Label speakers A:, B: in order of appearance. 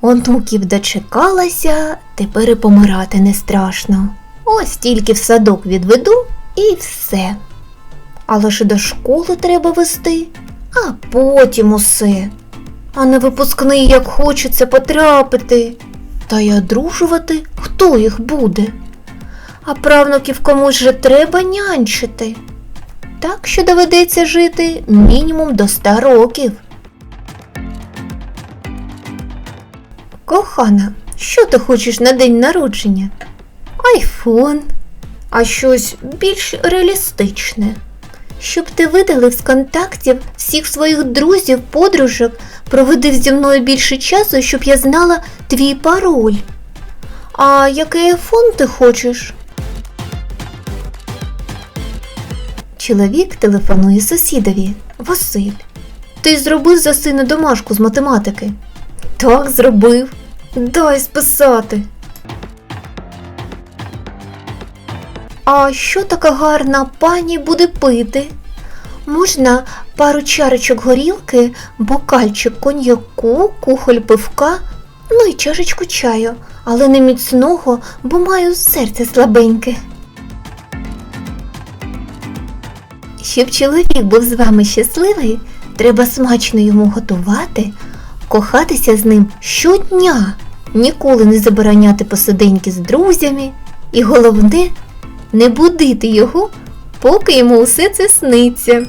A: Онуків дочекалася, тепер і помирати не страшно. Ось тільки в садок відведу і все. Але ж до школи треба вести, а потім усе. А на випускний як хочеться потрапити. Та й одружувати хто їх буде? А правнуків комусь же треба нянчити. Так що доведеться жити мінімум до ста років. Кохана, що ти хочеш на день народження? Айфон. А щось більш реалістичне. Щоб ти видалив з контактів всіх своїх друзів, подружок, проведив зі мною більше часу, щоб я знала твій пароль. А який айфон ти хочеш? Чоловік телефонує сусідові. Василь. Ти зробив за сина домашку з математики? Так, зробив. Дай списати. А що така гарна пані буде пити? Можна пару чарочок горілки, бокальчик коньяку, кухоль пивка, ну і чашечку чаю, але не міцного, бо маю серце слабеньке. Щоб чоловік був з вами щасливий, треба смачно йому готувати, кохатися з ним щодня, ніколи не забороняти посиденьки з друзями, і головне не будити його, поки йому усе це сниться.